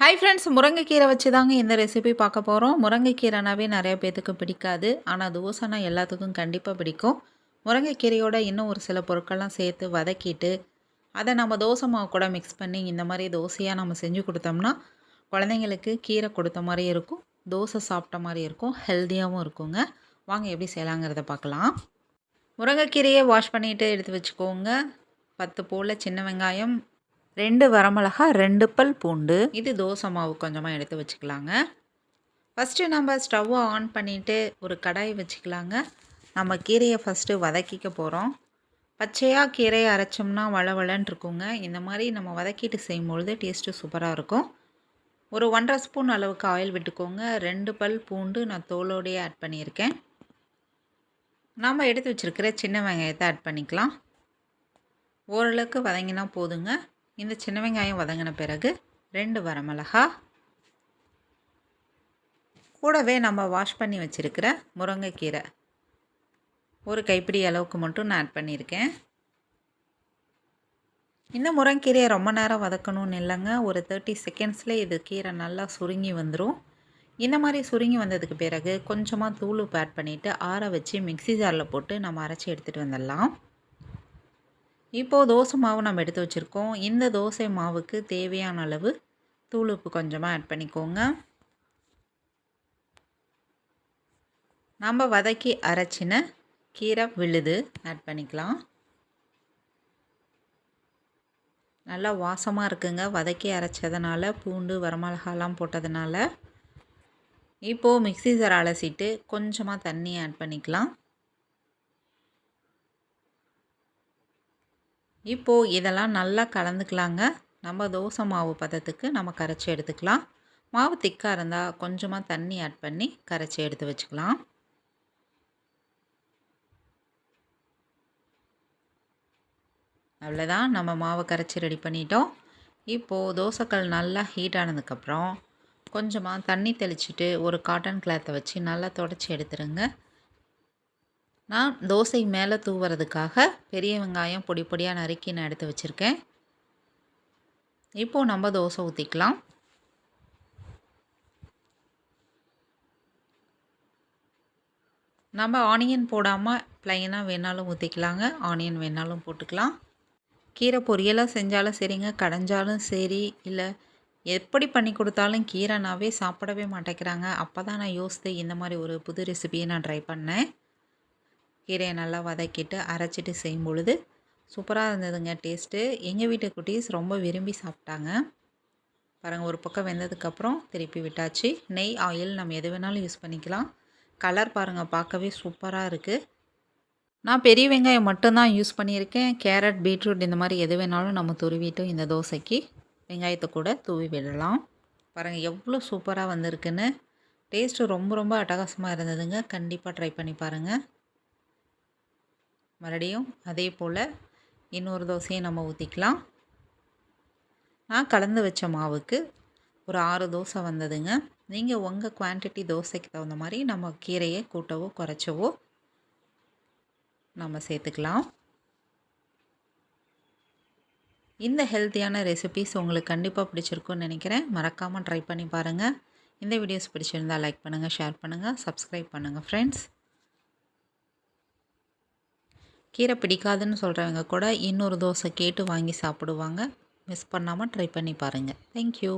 Hi friends முருங்கைக்கீரை வச்சு தாங்க இந்த ரெசிபி பார்க்க போகிறோம் முருங்கைக்கீரைனாவே நிறைய பேத்துக்கு பிடிக்காது. ஆனால் தோசைனா எல்லாத்துக்கும் கண்டிப்பாக பிடிக்கும். முருங்கைக்கீரையோட இன்னும் ஒரு சில பொருட்கள்லாம் சேர்த்து வதக்கிட்டு அதை நம்ம தோசை மாவு கூட மிக்ஸ் பண்ணி இந்த மாதிரி தோசையாக நம்ம செஞ்சு கொடுத்தோம்னா குழந்தைங்களுக்கு கீரை கொடுத்த மாதிரி இருக்கும். தோசை சாப்பிட்ட மாதிரி இருக்கும். ஹெல்த்தியாகவும் இருக்குங்க. வாங்க எப்படி செய்யலாங்கிறத பார்க்கலாம். முருங்கைக்கீரையை வாஷ் பண்ணிவிட்டு எடுத்து வச்சுக்கோங்க. பத்து போல் சின்ன வெங்காயம் ரெண்டு வரமிளகா ரெண்டு பல் பூண்டு. இது தோசை மாவு கொஞ்சமாக எடுத்து வச்சுக்கலாங்க. ஃபஸ்ட்டு நம்ம ஸ்டவ்வை ஆன் பண்ணிவிட்டு ஒரு கடாய் வச்சுக்கலாங்க. நம்ம கீரையை ஃபஸ்ட்டு வதக்கிக்க போகிறோம் பச்சையாக கீரையை அரைச்சோம்னா வளவளன்னு இருக்குங்க. இந்த மாதிரி நம்ம வதக்கிட்டு செய்யும்பொழுது டேஸ்ட்டு சூப்பராக இருக்கும். ஒரு ஒன்றரை ஸ்பூன் அளவுக்கு ஆயில் விட்டுக்கோங்க. ரெண்டு பல் பூண்டு நான் தோலோடையே ஆட் பண்ணியிருக்கேன். நம்ம எடுத்து வச்சுருக்கிற சின்ன வெங்காயத்தை ஆட் பண்ணிக்கலாம். ஓரளவுக்கு வதங்கினா போதுங்க. இந்த சின்ன வெங்காயம் வதங்கின பிறகு ரெண்டு வரமிளகா. கூடவே நம்ம வாஷ் பண்ணி வச்சுருக்கிற முருங்கைக்கீரை. ஒரு கைப்பிடி அளவுக்கு மட்டும் நான் ஆட் பண்ணியிருக்கேன். இந்த முருங்கீரையை ரொம்ப நேரம் வதக்கணும்னு இல்லைங்க. ஒரு தேர்ட்டி செகண்ட்ஸில் இது கீரை நல்லா சுருங்கி வந்துடும் இந்த மாதிரி சுருங்கி வந்ததுக்கு பிறகு கொஞ்சமாக தூள் ஆட் பண்ணிவிட்டு ஆற வச்சு மிக்சி ஜாரில் போட்டு நம்ம அரைச்சி எடுத்துகிட்டு வந்துடலாம். இப்போது தோசை மாவு நம்ம எடுத்து வச்சுருக்கோம். இந்த தோசை மாவுக்கு தேவையான அளவு தூள் உப்பு கொஞ்சமாக ஆட் பண்ணிக்கோங்க. நம்ம வதக்கி அரைச்சின கீரை விழுது ஆட் பண்ணிக்கலாம். நல்லா வாசமாக இருக்குங்க. வதக்கி அரைச்சதுனால பூண்டு வரமிளகாலாம் போட்டதுனால இப்போது மிக்சி ஜார் அலசிட்டு கொஞ்சமாக தண்ணி ஆட் பண்ணிக்கலாம். இப்போது இதெல்லாம் நல்லா கலந்துக்கலாங்க. நம்ம தோசை மாவு பதத்துக்கு நம்ம கரைச்சி எடுத்துக்கலாம். மாவு திக்காக இருந்தால் கொஞ்சமாக தண்ணி ஆட் பண்ணி கரைச்சி எடுத்து வச்சுக்கலாம். அவ்வளோதான் நம்ம மாவை கரைச்சி ரெடி பண்ணிட்டோம். இப்போது தோசைக்கல் நல்லா ஹீட் ஆனதுக்கப்புறம் கொஞ்சமாக தண்ணி தெளிச்சுட்டு ஒரு காட்டன் கிளாத்தை வச்சு நல்லா தொடச்சி எடுத்துருங்க. நான் தோசை மேலே தூவுறதுக்காக பெரிய வெங்காயம் பொடி பொடியாக நறுக்கி நான் எடுத்து வச்சுருக்கேன். இப்போது நம்ம தோசை ஊற்றிக்கலாம் நம்ம ஆனியன் போடாமல் ப்ளைனாக வேணாலும் ஊற்றிக்கலாங்க ஆனியன் வேணாலும் போட்டுக்கலாம். கீரை பொரியலாக செஞ்சாலும் சரிங்க. கடைஞ்சாலும் சரி. இல்லை எப்படி பண்ணி கொடுத்தாலும் கீரைனாவே சாப்பிடவே மாட்டேங்கிறாங்க. அப்போ தான் நான் யோசித்து இந்த மாதிரி ஒரு புது ரெசிபியை நான் ட்ரை பண்ணேன். கீரையை நல்லா வதக்கிட்டு அரைச்சிட்டு செய்யும் பொழுது சூப்பராக இருந்ததுங்க டேஸ்ட்டு. எங்கள் வீட்டு குட்டீஸ் ரொம்ப விரும்பி சாப்பிட்டாங்க. பாருங்கள் ஒரு பக்கம் வெந்ததுக்கப்புறம் திருப்பி விட்டாச்சு. நெய் ஆயில் நம்ம எது வேணாலும் யூஸ் பண்ணிக்கலாம். கலர் பாருங்கள் பார்க்கவே சூப்பராக இருக்குது நான் பெரிய வெங்காயம் மட்டும்தான் யூஸ் பண்ணியிருக்கேன். கேரட் பீட்ரூட் இந்த மாதிரி எது வேணாலும் நம்ம துருவிட்டோம் இந்த தோசைக்கு வெங்காயத்தை கூட தூவி விடலாம். பாருங்கள் எவ்வளோ சூப்பராக வந்திருக்குன்னு. டேஸ்ட்டு ரொம்ப ரொம்ப அட்டகாசமாக இருந்ததுங்க. கண்டிப்பாக ட்ரை பண்ணி பாருங்கள் மறுபடியும் அதே போல் இன்னொரு தோசையை நம்ம ஊற்றிக்கலாம் நான் கலந்து வச்ச மாவுக்கு ஒரு ஆறு தோசை வந்ததுங்க. நீங்கள் உங்கள் குவான்டிட்டி தோசைக்கு தகுந்த மாதிரி நம்ம கீரையை கூட்டவோ குறைச்சவோ நம்ம சேர்த்துக்கலாம். இந்த ஹெல்த்தியான ரெசிபிஸ் உங்களுக்கு கண்டிப்பாக பிடிச்சிருக்குன்னு நினைக்கிறேன். மறக்காமல் ட்ரை பண்ணி பாருங்கள் இந்த வீடியோஸ் பிடிச்சிருந்தால் லைக் பண்ணுங்கள் ஷேர் பண்ணுங்கள் சப்ஸ்கிரைப் பண்ணுங்கள் ஃப்ரெண்ட்ஸ் கீரை பிடிக்காதுன்னு சொல்கிறவங்க கூட இன்னொரு தோசை கேட்டு வாங்கி சாப்பிடுவாங்க. மிஸ் பண்ணாமல் ட்ரை பண்ணி பாருங்கள் தேங்க்யூ